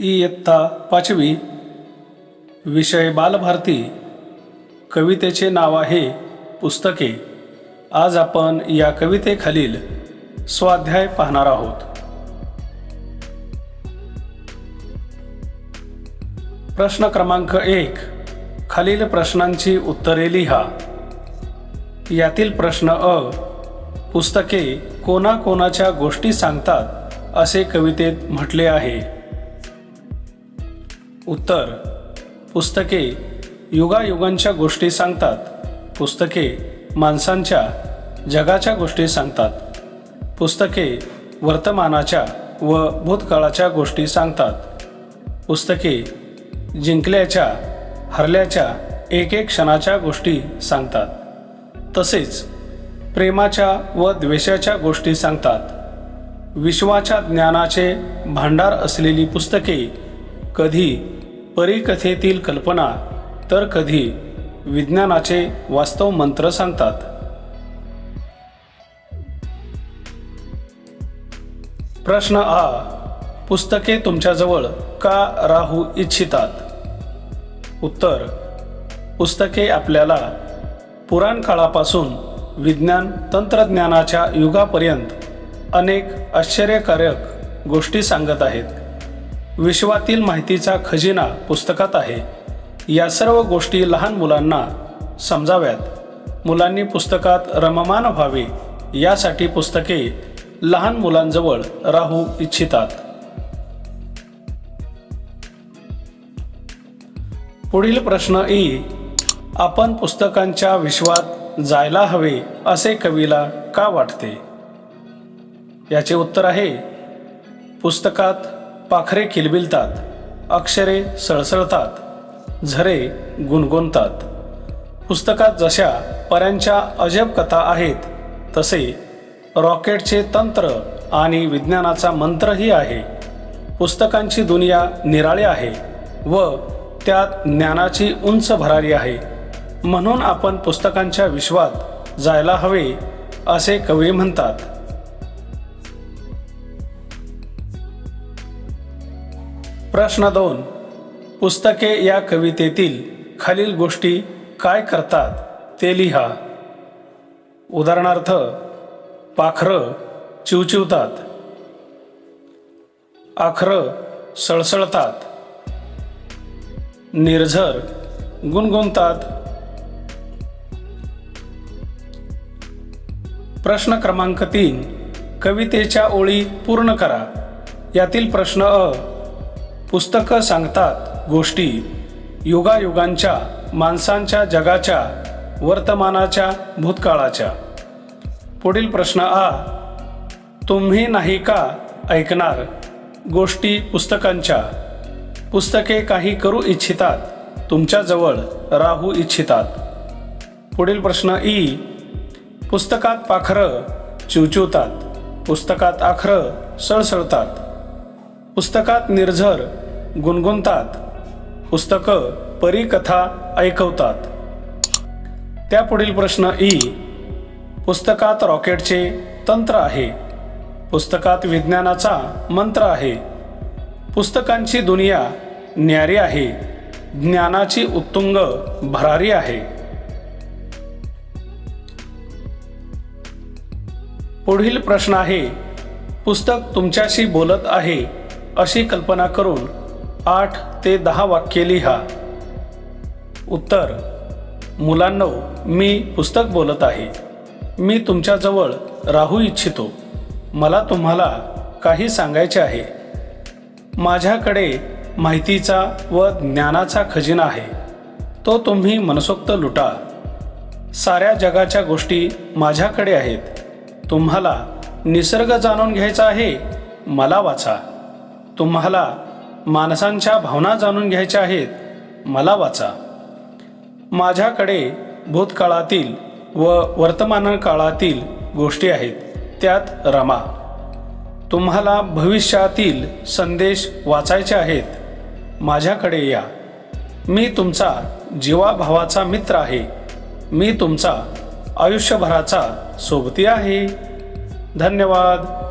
इयत्ता पाचवी विषय बालभारती कवितेचे नाव आहे पुस्तके आज आपण या कवितेखालील स्वाध्याय पाहणार आहोत प्रश्न क्रमांक एक खालील प्रश्नांची उत्तरे लिहा यातील प्रश्न अ पुस्तके कोणाकोणाच्या गोष्टी सांगतात असे कवितेत म्हटले आहे. उत्तर पुस्तके युगायुगांच्या गोष्टी सांगतात. पुस्तके माणसांच्या जगाच्या गोष्टी सांगतात. पुस्तके वर्तमानाच्या व भूतकाळाच्या गोष्टी सांगतात. पुस्तके जिंकल्याच्या हरल्याच्या एक एक क्षणाच्या गोष्टी सांगतात. तसेच प्रेमाच्या व द्वेषाच्या गोष्टी सांगतात. विश्वाच्या ज्ञानाचे भांडार असलेली पुस्तके कधी परिकथेतील कल्पना तर कधी विज्ञानाचे वास्तव मंत्र सांगतात. प्रश्न आ पुस्तके तुमच्याजवळ का राहू इच्छितात? उत्तर पुस्तके आपल्याला पुराण काळापासून विज्ञान तंत्रज्ञानाच्या युगापर्यंत अनेक आश्चर्यकारक गोष्टी सांगत आहेत. विश्वातील माहितीचा खजिना पुस्तकात आहे. या सर्व गोष्टी लहान मुलांना समजाव्यात. मुलांनी पुस्तकात रममान व्हावे यासाठी पुस्तके लहान मुलांजवळ राहू इच्छितात. पुढील प्रश्न ई आपण पुस्तकांच्या विश्वात जायला हवे असे कवीला का वाटते? याचे उत्तर आहे पुस्तकात पाखरे किलबिलतात अक्षरे सळसळतात झरे गुणगुणतात. पुस्तकात जशा पऱ्यांच्या अजब कथा आहेत तसे रॉकेटचे तंत्र आणि विज्ञानाचा मंत्रही आहे. पुस्तकांची दुनिया निराळी आहे व त्यात ज्ञानाची उंच भरारी आहे. म्हणून आपण पुस्तकांच्या विश्वात जायला हवे असे कवी म्हणतात. प्रश्न दोन. पुस्तके या कवितेतील खालील गोष्टी काय करतात ते लिहा. उदाहरणार्थ पाखरं चिवचिवतात. आखरं सळसळतात. निर्झर गुणगुणतात. प्रश्न क्रमांक तीन कवितेच्या ओळी पूर्ण करा. यातील प्रश्न अ पुस्तकं सांगतात गोष्टी युगायुगांच्या माणसांच्या जगाच्या वर्तमानाच्या भूतकाळाच्या. पुढील प्रश्न आ तुम्ही नाही का ऐकणार गोष्टी पुस्तकांच्या? पुस्तके काही करू इच्छितात तुमच्याजवळ राहू इच्छितात. पुढील प्रश्न ई पुस्तकात पाखरं चिवचिवतात. पुस्तकात आखरं सळसळतात. पुस्तकात निर्झर गुणगुणतात. पुस्तकं परीकथा ऐकवतात. त्यापुढील प्रश्न ई. पुस्तकात रॉकेटचे तंत्र आहे. पुस्तकात विज्ञानाचा मंत्र आहे. पुस्तकांची दुनिया न्यारी आहे. ज्ञानाची उत्तुंग भरारी आहे. पुढील प्रश्न आहे पुस्तक तुमच्याशी बोलत आहे अशी कल्पना करून आठ ते दहा वाक्ये लिहा. उत्तर मुलांनो मी पुस्तक बोलत आहे. मी तुमच्याजवळ राहू इच्छितो. मला तुम्हाला काही सांगायचे आहे. माझ्याकडे माहितीचा व ज्ञानाचा खजिना आहे. तो तुम्ही मनसोक्त लुटा. साऱ्या जगाच्या गोष्टी माझ्याकडे आहेत. तुम्हाला निसर्ग जाणून घ्यायचा आहे मला वाचा. तुम्हाला माणसांच्या भावना जाणून घ्यायच्या आहेत मला वाचा. माझ्याकडे भूतकाळातील व वर्तमान काळातील गोष्टी आहेत त्यात रमा. तुम्हाला भविष्यातील संदेश वाचायचे आहेत माझ्याकडे या. मी तुमचा जीवाभावाचा मित्र आहे. मी तुमचा आयुष्यभराचा सोबती आहे. धन्यवाद.